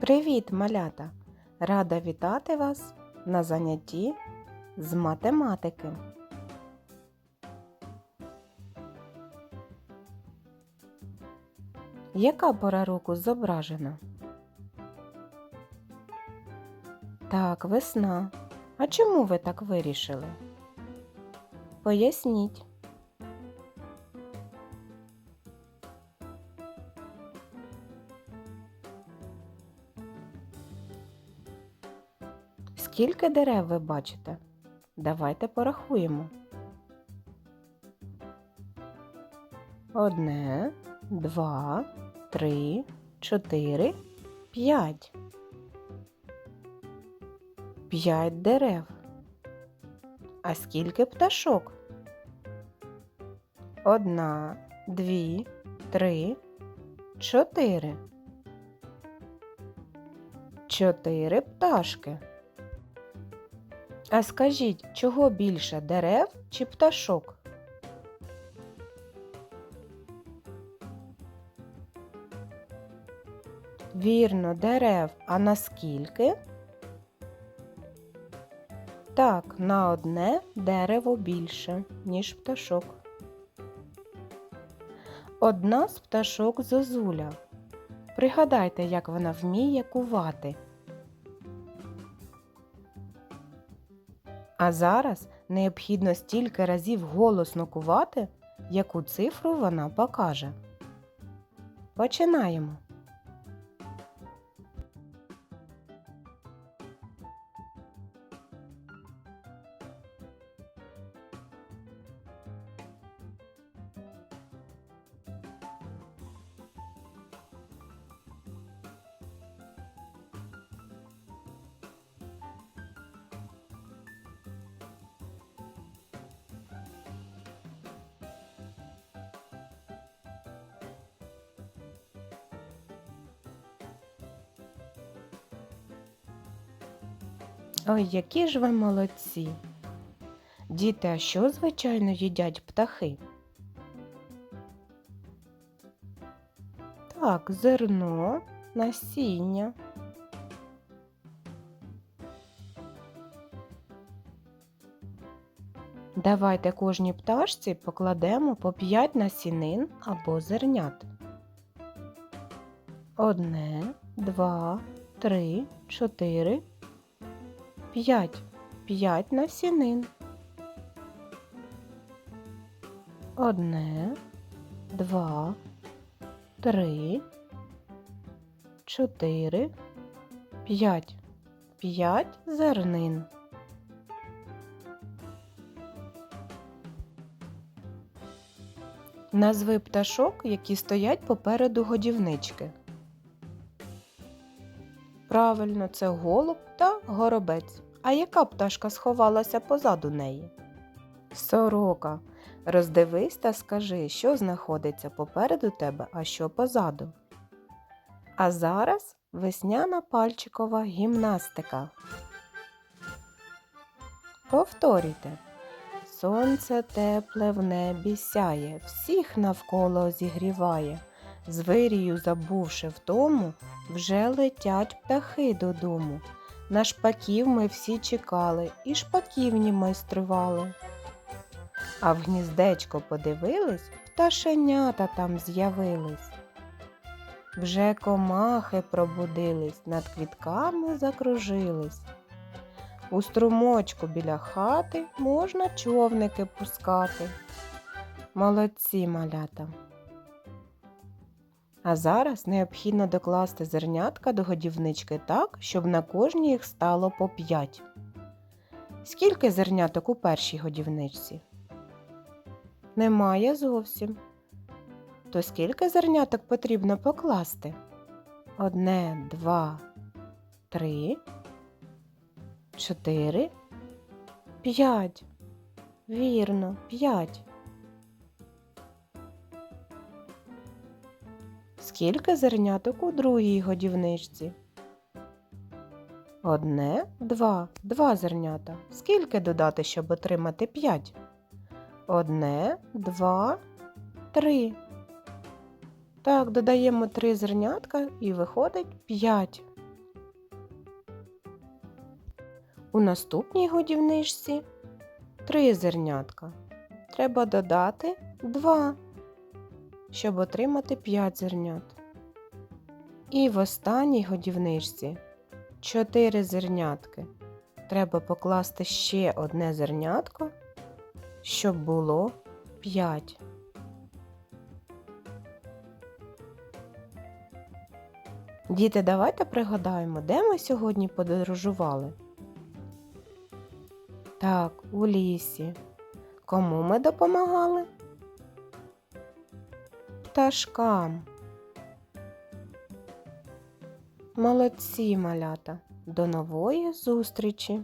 Привіт, малята! Рада вітати вас на занятті з математики. Яка пора року зображена? Так, весна. А чому ви так вирішили? Поясніть. Скільки дерев ви бачите? Давайте порахуємо. Одне, два, три, чотири, п'ять. П'ять дерев. А скільки пташок? Одна, дві, три, чотири. Чотири пташки. А скажіть, чого більше дерев чи пташок? Вірно, дерев. А наскільки? Так, на одне дерево більше, ніж пташок. Одна з пташок зозуля. Пригадайте, як вона вміє кувати. А зараз необхідно стільки разів голосно кувати, яку цифру вона покаже. Починаємо. Ой, які ж ви молодці. Діти, а що, звичайно, їдять птахи? Так, зерно, насіння. Давайте кожній пташці покладемо по 5 насінин або зернят. Одне, два, три, чотири, п'ять. П'ять насінин. Одне, два, три, чотири, п'ять. П'ять зернин. Назви пташок, які стоять попереду годівнички. Правильно, це голуб та горобець. А яка пташка сховалася позаду неї? Сорока. Роздивись та скажи, що знаходиться попереду тебе, а що позаду. А зараз весняна пальчикова гімнастика. Повторюйте. Сонце тепле в небі сяє, всіх навколо зігріває. З вирію забувши втому, вже летять птахи додому. На шпаків ми всі чекали і шпаківні майстрували. А в гніздечко подивились, пташенята там з'явились. Вже комахи пробудились, над квітками закружились. У струмочку біля хати можна човники пускати. Молодці малята. А зараз необхідно докласти зернятка до годівнички так, щоб на кожній їх стало по 5. Скільки зерняток у першій годівничці? Немає зовсім. То скільки зерняток потрібно покласти? Одне, два, три, чотири, п'ять. Вірно, п'ять. Скільки зерняток у другій годівничці? Одне, два, два зернята. Скільки додати, щоб отримати п'ять? Одне, два, три. Так, додаємо три зернятка і виходить п'ять. У наступній годівничці три зернятка. Треба додати два щоб отримати п'ять зернят. І в останній годівничці чотири зернятки. Треба покласти ще одне зернятко, щоб було п'ять. Діти, давайте пригадаємо, де ми сьогодні подорожували. Так, у лісі. Кому ми допомагали? Пташкам. Молодці, малята. До нової зустрічі!